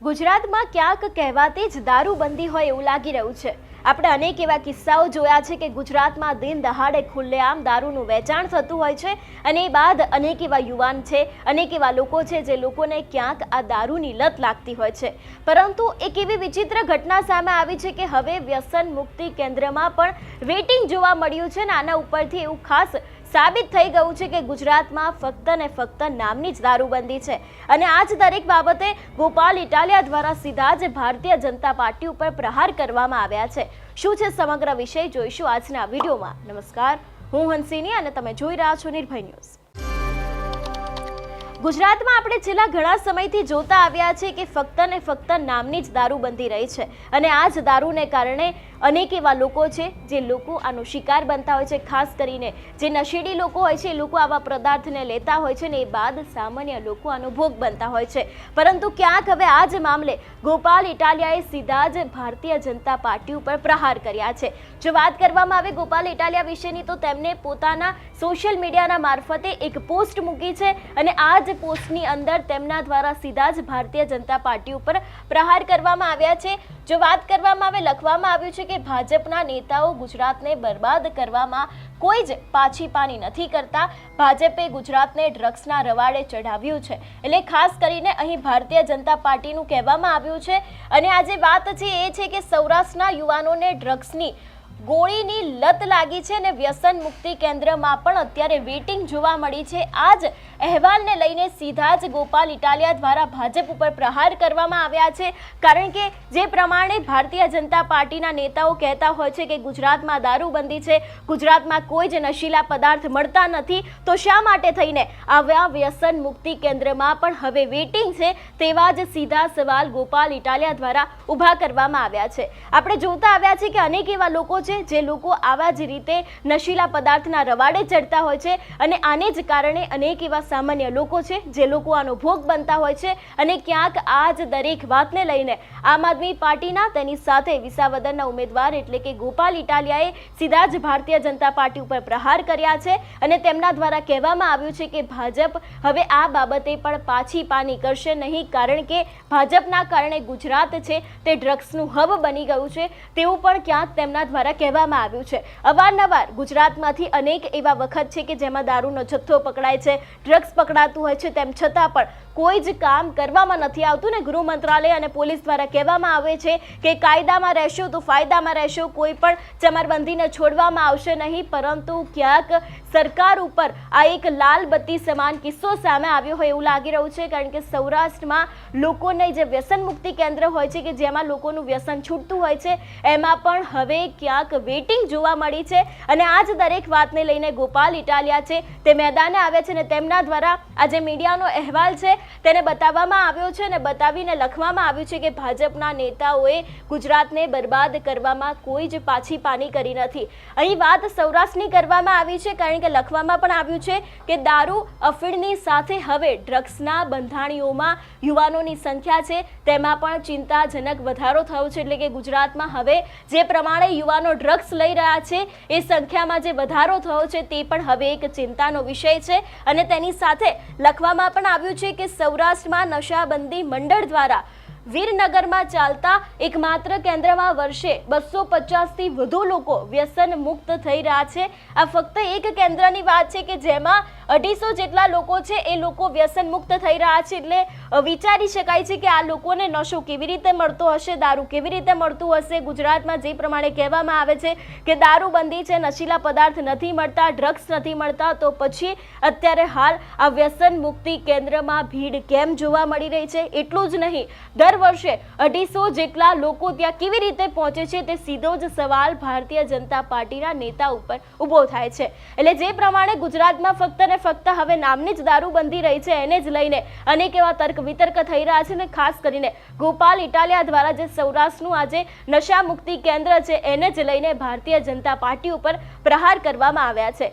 ગુજરાતમાં ક્યાંક કહેવાતી જ દારૂબંધી હોય એવું લાગી રહ્યું છે. આપણે અનેક એવા કિસ્સાઓ જોયા છે કે ગુજરાતમાં દિન દહાડે ખુલ્લેઆમ દારૂનું વેચાણ થતું હોય છે અને એ બાદ અનેક એવા યુવાન છે, અનેક એવા લોકો છે જે લોકોને ક્યાંક આ દારૂની લત લાગતી હોય છે. પરંતુ એક એવી વિચિત્ર ઘટના સામે આવી છે કે હવે વ્યસન મુક્તિ કેન્દ્રમાં પણ વેટિંગ જોવા મળ્યું છે ને આના ઉપરથી એવું ખાસ સાબિત થઈ ગયું છે કે ગુજરાતમાં ફક્ત ને ફક્ત નામની જ દારૂબંધી છે. અને આ જ દરેક બાબતે ગોપાલ ઇટાલિયા દ્વારા સીધા જ ભારતીય જનતા પાર્ટી ઉપર પ્રહાર કરવામાં આવ્યા છે. શું છે સમગ્ર વિષય જોઈશું આજના વિડીયોમાં. નમસ્કાર. હું હંસિની અને તમે જોઈ રહ્યા છો નિર્ભય ન્યૂઝ. ગુજરાતમાં આપણે છેલ્લા ઘણા સમયથી જોતા આવ્યા છે કે ફક્ત ને ફક્ત નામની જ દારૂબંધી રહી છે. અને આ જ દારૂને કારણે અનેક એવા લોકો છે, જે લોકો આનો શિકાર બનતા હોય છે, ખાસ કરીને જે નશેડી લોકો હોય છે, એ લોકો આવા પદાર્થને લેતા હોય છે ને એ બાદ સામાન્ય લોકો આનો ભોગ બનતા હોય છે. પરંતુ ક્યાંક હવે આ જ મામલે ગોપાલ ઇટાલિયાએ સીધા જ ભારતીય જનતા પાર્ટી ઉપર પ્રહાર કર્યા છે. જો વાત કરવામાં આવે ગોપાલ ઇટાલિયા વિશેની તો તેમને પોતાના સોશિયલ મીડિયાના મારફતે એક પોસ્ટ મૂકી છે અને આ જ પોસ્ટની અંદર તેમના દ્વારા સીધા જ ભારતીય જનતા પાર્ટી ઉપર પ્રહાર કરવામાં આવ્યા છે. જો વાત કરવામાં આવે, લખવામાં આવ્યું છે કે ભાજપના નેતાઓ ગુજરાતને બરબાદ કરવામાં કોઈ જ પાછી પાની નથી કરતા. ભાજપે ગુજરાતને ડ્રગ્સના રવાડે ચઢાવ્યું છે. એટલે ખાસ કરીને અહીં ભારતીય જનતા પાર્ટીનું કહેવામાં આવ્યું છે. અને આજે વાત છે એ છે કે સૌરાષ્ટ્રના યુવાનોને ડ્રગ્સની ગોળીની લત લાગી છે અને વ્યસન મુક્તિ કેન્દ્રમાં પણ અત્યારે વેટિંગ જોવા મળી છે. આ જ અહેવાલને લઈને સીધા જ ગોપાલ ઇટાલિયા દ્વારા ભાજપ ઉપર પ્રહાર કરવામાં આવ્યા છે. કારણ કે જે પ્રમાણે ભારતીય જનતા પાર્ટીના નેતાઓ કહેતા હોય છે કે ગુજરાતમાં દારૂબંધી છે, ગુજરાતમાં કોઈ જ નશીલા પદાર્થ મળતા નથી, તો શા માટે થઈને આવ્યા વ્યસન મુક્તિ કેન્દ્રમાં પણ હવે વેટિંગ છે તેવા જ સીધા સવાલ ગોપાલ ઇટાલિયા દ્વારા ઊભા કરવામાં આવ્યા છે. આપણે જોતા આવ્યા છે કે અનેક એવા લોકો છે, જે લોકો આવા જ રીતે નશીલા પદાર્થના રવાડે ચડતા હોય છે અને આને જ કારણે અનેક એવા સામાન્ય લોકો છે, જે લોકો આનો ભોગ બનતા હોય છે અને ક્યાંક આ જ દરેક વાતને લઈને આમ આદમી પાર્ટીના તેની સાથે વિસાવદરના ઉમેદવાર એટલે કે ગોપાલ ઇટાલિયાએ સીધા જ ભારતીય જનતા પાર્ટી ઉપર પ્રહાર કર્યા છે અને તેમના દ્વારા કહેવામાં આવ્યું છે કે ભાજપ હવે આ બાબતે પણ પાછી પાની કરશે નહીં, કારણ કે ભાજપના કારણે ગુજરાત છે તે ડ્રગ્સનું હબ બની ગયું છે. તેવું પણ ક્યાંક તેમના દ્વારા કહેવામાં આવ્યું છે. અવારનવાર ગુજરાતમાંથી અનેક એવા વખત છે કે જેમાં દારૂનો જથ્થો પકડાય છે ડ્રગ્સ પકડાતું હોય છે, તેમ છતાં પણ કોઈ જ કામ કરવામાં નથી આવતું ને ગૃહ મંત્રાલય અને પોલીસ દ્વારા કહેવામાં આવે છે કે કાયદામાં રહેશો તો ફાયદામાં રહેશો, કોઈ પણ ચમરબંધીને છોડવામાં આવશે નહીં, પરંતુ ક્યાંક સરકાર ઉપર આ એક લાલ બત્તી સમાન કિસ્સો સામે આવ્યો હોય એવું લાગી રહ્યું છે, કારણ કે સૌરાષ્ટ્રમાં લોકોને જે વ્યસન મુક્તિ કેન્દ્ર હોય છે કે જેમાં લોકોનું વ્યસન છૂટતું હોય છે, એમાં પણ હવે ક્યાંક વેટિંગ જોવા મળી છે. અને આ જ દરેક વાતને લઈને ગોપાલ ઇટાલિયા છે, તે મેદાને આવે છે અને તેમના દ્વારા આજે મીડિયાનો અહેવાલ છે તેને બતાવવામાં આવ્યો છે અને બતાવીને લખવામાં આવ્યું છે કે ભાજપના નેતાઓએ ગુજરાતને બરબાદ કરવામાં કોઈ જ પાછી પાની કરી નથી. અહીં વાત સૌરાષ્ટ્રની કરવામાં આવી છે કારણ કે લખવામાં પણ આવ્યું છે કે દારૂ અફીણની સાથે હવે ડ્રગ્સના બંધાણીઓમાં યુવાનોની સંખ્યા છે. તેમાં પણ ચિંતાજનક વધારો થયો છે એટલે કે ગુજરાતમાં હવે જે પ્રમાણે યુવાનો ડ્રગ્સ લઈ રહ્યા છે, એ સંખ્યામાં જે વધારો થયો છે તે પણ હવે એક ચિંતાનો વિષય છે. અને તેની સાથે લખવામાં પણ આવ્યું છે કે સૌરાષ્ટ્રમાં નશાબંધી મંડળ દ્વારા વીરનગરમાં ચાલતા એકમાત્ર કેન્દ્રમાં વર્ષે બસો પચાસથી વધુ લોકો વ્યસન મુક્ત થઈ રહ્યા છે. આ ફક્ત એક કેન્દ્રની વાત છે કે જેમાં અઢીસો જેટલા લોકો છે એ લોકો વ્યસન મુક્ત થઈ રહ્યા છે એટલે વિચારી શકાય છે કે આ લોકોને નશો કેવી રીતે મળતો હશે, દારૂ કેવી રીતે મળતું હશે? ગુજરાતમાં જે પ્રમાણે કહેવામાં આવે છે કે દારૂબંધી છે, નશીલા પદાર્થ નથી મળતા, ડ્રગ્સ નથી મળતા, તો પછી અત્યારે હાલ આ વ્યસન મુક્તિ કેન્દ્રમાં ભીડ કેમ જોવા મળી રહી છે? એટલું જ નહીં, દર વર્ષે અઢીસો જેટલા લોકો ત્યાં કેવી રીતે પહોંચે છે તે સીધો જ સવાલ ભારતીય જનતા પાર્ટીના નેતા ઉપર ઊભો થાય છે. એટલે જે પ્રમાણે ગુજરાતમાં ફક્ત ને ફક્ત હવે નામની જ દારૂબંધી રહી છે એને જ લઈને અનેક એવા તર્ક વિતર્ક થઈ રહ્યા છે ને ખાસ કરીને ગોપાલ ઇટાલિયા દ્વારા જે સૌરાષ્ટ્રનું આજે નશા મુક્તિ કેન્દ્ર છે એને જ લઈને ભારતીય જનતા પાર્ટી ઉપર પ્રહાર કરવામાં આવ્યા છે.